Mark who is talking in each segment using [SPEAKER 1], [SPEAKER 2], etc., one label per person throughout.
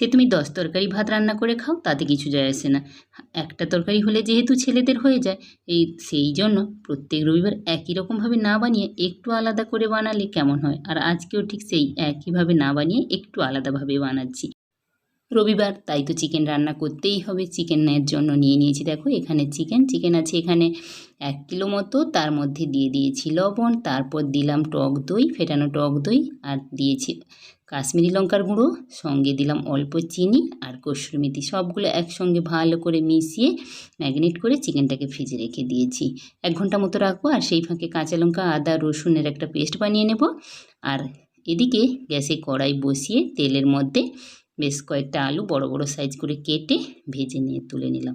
[SPEAKER 1] সে তুমি দশ তরকারি ভাত রান্না করে খাও, তাতে কিছু যায় আসে না। একটা তরকারি হলে যেহেতু ছেলেদের হয়ে যায়, এই সেই জন্য প্রত্যেক রবিবার একই রকমভাবে না বানিয়ে একটু আলাদা করে বানালে কেমন হয়? আর আজকেও ঠিক সেই একইভাবে না বানিয়ে একটু আলাদাভাবে বানাচ্ছি। রবিবার তাই তো চিকেন রান্না করতেই হবে। চিকেনের জন্য নিয়ে নিয়েছি। দেখো এখানে চিকেন চিকেন আছে এখানে এক কিলো মতো। তার মধ্যে দিয়ে দিয়েছি লবণ, তারপর দিলাম টক দই, ফেটানো টক দই, আর দিয়েছি কাশ্মীরি লঙ্কার গুঁড়ো, সঙ্গে দিলাম অল্প চিনি আর কসুরি মেথি। সবগুলো একসঙ্গে ভালো করে মিশিয়ে ম্যাগনেট করে চিকেনটাকে ভেজে রেখে দিয়েছি। এক ঘণ্টা মতো রাখব আর সেই ফাঁকে কাঁচা লঙ্কা, আদা, রসুনের একটা পেস্ট বানিয়ে নেব। আর এদিকে গ্যাসে কড়াই বসিয়ে তেলের মধ্যে বেশ কয়েকটা আলু বড় বড় সাইজ করে কেটে ভেজে নিয়ে তুলে নিলাম।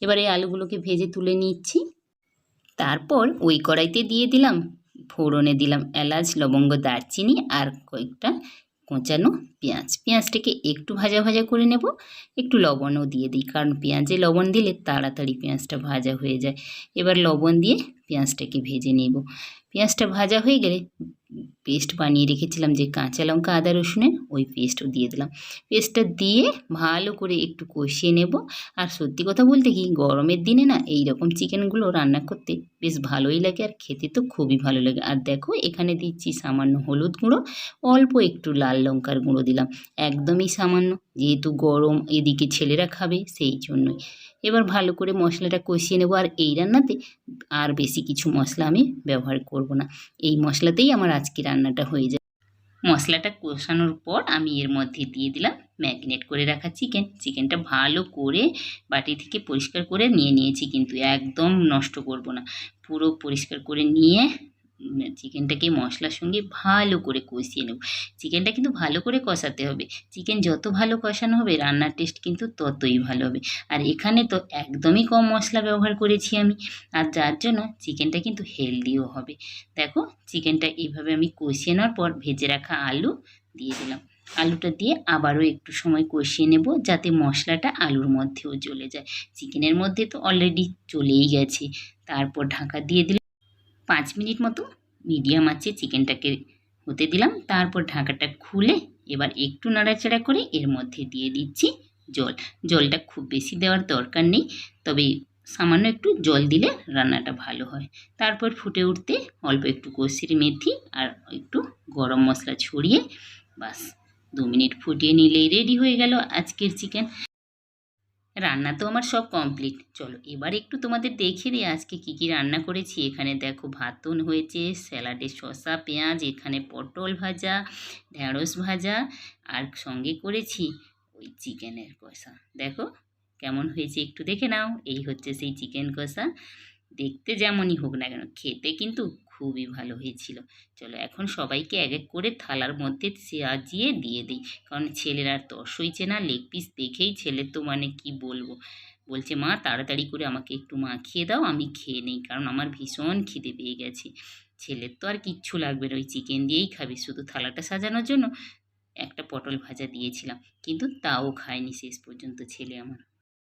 [SPEAKER 1] এবার এই আলুগুলোকে ভেজে তুলে নিচ্ছি। তারপর ওই কড়াইতে দিয়ে দিলাম, ফোড়নে দিলাম এলাচ, লবঙ্গ, দারচিনি আর কয়েকটা কোঁচানো পেঁয়াজ। পেঁয়াজটাকে একটু ভাজা ভাজা করে নেব, একটু লবণও দিয়ে দিই, কারণ পেঁয়াজে লবণ দিলে তাড়াতাড়ি পেঁয়াজটা ভাজা হয়ে যায়। এবার লবণ দিয়ে পেঁয়াজটাকে ভেজে নেব। পেঁয়াজটা ভাজা হয়ে গেলে পেস্ট বানিয়ে রেখেছিলাম যে কাঁচা লঙ্কা, আদা, রসুনের, ওই পেস্টও দিয়ে দিলাম। পেস্টটা দিয়ে ভালো করে একটু কষিয়ে নেব। আর সত্যি কথা বলতে কি, গরমের দিনে না এই রকম চিকেনগুলো রান্না করতে বেশ ভালোই লাগে আর খেতে তো খুবই ভালো লাগে। আর দেখো, এখানে দিচ্ছি সামান্য হলুদ গুঁড়ো, অল্প একটু লাল লঙ্কার গুঁড়ো দিলাম। একদমই সামান্য, যেহেতু গরম এদিকে ছেলেরা খাবে সেই জন্যই। এবার ভালো করে মশলাটা কষিয়ে নেব। আর এই রান্নাতে আর বেশি কিছু মশলা আমি ব্যবহার করব না। এই মশলাতেই আমার আজকে রান্নাটা হয়ে যায় মশলাটা কষানোর পর আমি এর মধ্যে দিয়ে দিলাম ম্যাগনেট করে রাখা চিকেন। চিকেনটা ভালো করে বাটি থেকে পরিষ্কার করে নিয়ে নিয়েছি কিন্তু একদম নষ্ট করব না। পুরো পরিষ্কার করে নিয়ে চিকেনটাকে মশলার সঙ্গে ভালো করে কষিয়ে নেব। চিকেনটা কিন্তু ভালো করে কষাতে হবে। চিকেন যত ভালো কষানো হবে, রান্নার টেস্ট কিন্তু ততই ভালো হবে। আর এখানে তো একদমই কম মশলা ব্যবহার করেছি আমি। আর যার জন্য চিকেনটা কিন্তু হেলদিও হবে। দেখো চিকেনটা এইভাবে আমি কষিয়ে নেওয়ার পর ভেজে রাখা আলু দিয়ে দিলাম। আলুটা দিয়ে আবারও একটু সময় কষিয়ে নেব যাতে মশলাটা আলুর মধ্যেও চলে যায়। চিকেনের মধ্যে তো অলরেডি চলেই গেছে। তারপর ঢাকা দিয়ে দিলাম। পাঁচ মিনিট মতো মিডিয়াম আছে চিকেনটাকে হতে দিলাম। তারপর ঢাকাটা খুলে এবার একটু নাড়াচাড়া করে এর মধ্যে দিয়ে দিচ্ছি জল। জলটা খুব বেশি দেওয়ার দরকার নেই, তবে সামান্য একটু জল দিলে রান্নাটা ভালো হয়। তারপর ফুটে উঠতে অল্প একটু কষির মেথি আর একটু গরম মশলা ছড়িয়ে বাস, দু মিনিট ফুটিয়ে নিলেই রেডি হয়ে গেল আজকের চিকেন। রান্না তো আমার সব কমপ্লিট চলো, এবার একটু তোমাদের দেখিয়ে দিই আজকে কী কী রান্না করেছি। এখানে দেখো ভাতন হয়েছে, স্যালাডে শসা, পেঁয়াজ, এখানে পটল ভাজা ঢ্যাঁড়স ভাজা, আর সঙ্গে করেছি ওই চিকেনের কষা। দেখো কেমন হয়েছে, একটু দেখে নাও। এই হচ্ছে সেই চিকেন কষা। দেখতে যেমনই হোক না কেন, খেতে কিন্তু খুবই ভালো হয়েছিল। চলো এখন সবাইকে এক এক করে থালার মধ্যে সাজিয়ে দিয়ে দিই। কারণ ছেলের আর তস হয়েছে না লেগ পিস দেখেই ছেলের তো মানে কি বলব? বলছে, মা, তাড়াতাড়ি করে আমাকে একটু মাখিয়ে দাও, আমি খেয়ে নেই, কারণ আমার ভীষণ খিদে পেয়ে গেছে। ছেলের তো আর কিচ্ছু লাগবে না, ওই চিকেন দিয়েই খাবে, শুধু থালাটা সাজানোর জন্য একটা পটল ভাজা দিয়েছিলাম, কিন্তু তাও খায়নি শেষ পর্যন্ত ছেলে আমার।